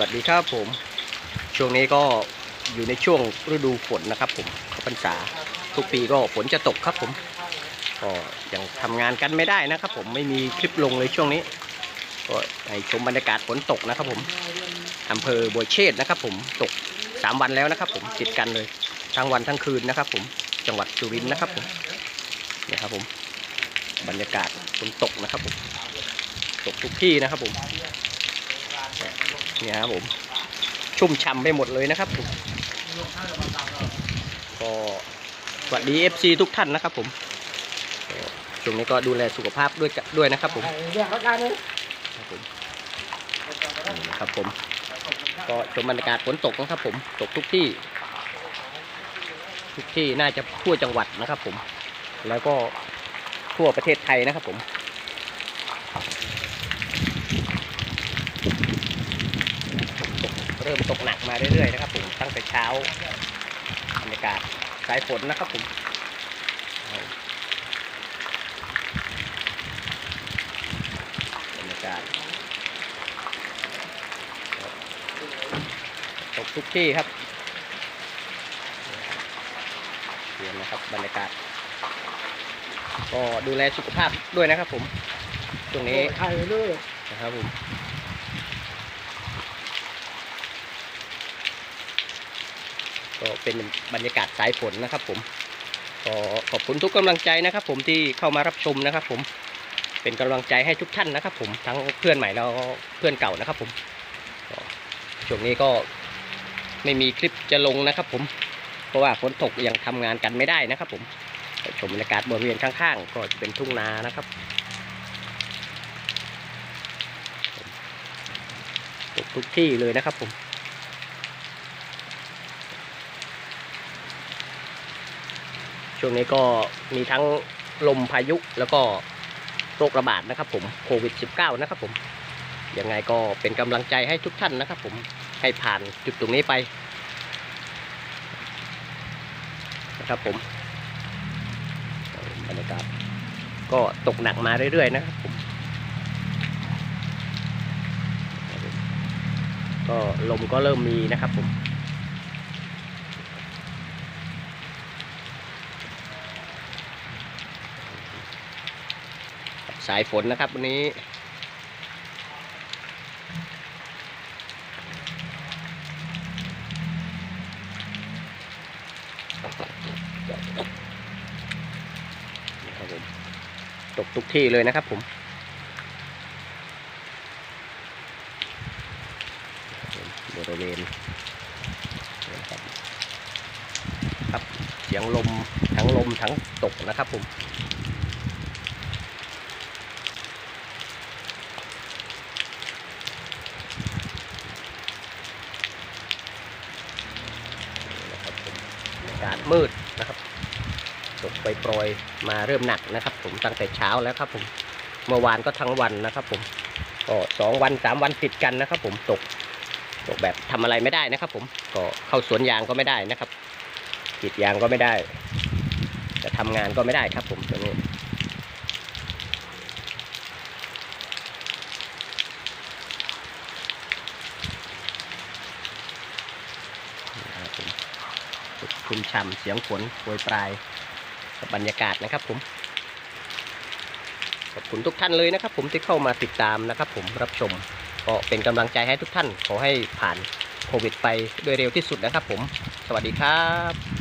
วัสดีครับผม ช่วงนี้ก็อยู่ในช่วงฤดูฝนนะครับผมเข้าพรรษาทุกปีก็ฝนจะตกครับผมก็ยังทำงานกันไม่ได้นะครับ ผมไม่มีคลิปลงเลยช่วงนี้ ก็ให้ชมบรรยากาศฝนตกนะครับ ผมอำเภอบัวเชษนะครับ ผมตกสามวันแล้วนะครับ ผมติดกันเลยทั้งวันทั้งคืนนะครับ ผมจังหวัดสุรินทร์นะครับผมนี่ครับผมบรรยากาศฝนตกนะครับผมตกทุกที่นะครับผม นี่ยครับผม ชุ่มฉ่ำไปหมดเลยนะครับผมก็สวัสดี FC ทุกท่านนะครับผมช่วงนี้ก็ดูแลสุขภาพด้วยด้วยนะครับผมครับผมนี่นะครับผม ก็ชมบรรยากาศฝนตกนะครับผม ตกทุกที่ ทุกที่น่าจะทั่วจังหวัดนะครับผม แล้วก็ทั่วประเทศไทยนะครับผม ริ่มตกหนักมาเรื่อยๆนะครับผมตั้งแต่เช้าบรรยากาศสายฝนนะครับผมบรรยากาศตกทุกที่ครับเห็นนะครับบรรยากาศ ก็ดูแลสุขภาพด้วยนะครับผมช่วงนี้ไทยด้วยนะครับผม ก็เป็นบรรยากาศสายฝนนะครับ ผมก็ขอบคุณทุกกำลังใจนะครับ ผมที่เข้ามารับชมนะครับ ผมเป็นกำลังใจให้ทุกท่านนะครับ ผมทั้งเพื่อนใหม่แล้วก็เพื่อนเก่านะครับ ผมช่วงนี้ก็ไม่มีคลิปจะลงนะครับ ผมเพราะว่าฝนตกยังทำงานกันไม่ได้นะครับ ผมชมบรรยากาศบริเวณข้างๆ ก็จะเป็นทุ่งนานะครับตกทุกที่เลยนะครับผม ช่วงนี้ก็มีทั้งลมพายุแล้วก็โรคระบาดนะครับผมโควิด -19 นะครับผมยังไงก็เป็นกำลังใจให้ทุกท่านนะครับผมให้ผ่านจุดตรงนี้ไปนะครับผมบรรยากาศก็ตกหนักมาเรื่อยๆนะครับผมก็ลมก็เริ่มมีนะครับผม สายฝนนะครับวันนี้ ตกทุกที่เลยนะครับผมบริเวณครับเสียงลมทั้งลมทั้งตกนะครับผมนี่นะครับผมอากาศมืดนะครับตกไปโปรยมาเริ่มหนักนะครับ ผมตั้งแต่เช้าแล้วครับ ผมเมื่อวานก็ทั้งวันนะครับ ผมก็สองวันสามวันติดกันนะครับ ผมตกตกแบบทำอะไรไม่ได้นะครับ ผมก็เข้าสวนยางก็ไม่ได้นะครับกรีดยางก็ไม่ได้ จะทำงานก็ไม่ได้ครับ ผมตรงนี้นะครับผม คุมฉ่ำเสียงฝนโปรยปลายกับบรรยากาศนะครับผมขอบคุณทุกท่านเลยนะครับ ผมที่เข้ามาติดตามนะครับ ผมรับชมก็เป็นกำลังใจให้ทุกท่านขอให้ผ่านโควิดไปโดยเร็วที่สุดนะครับ ผม สวัสดีครับ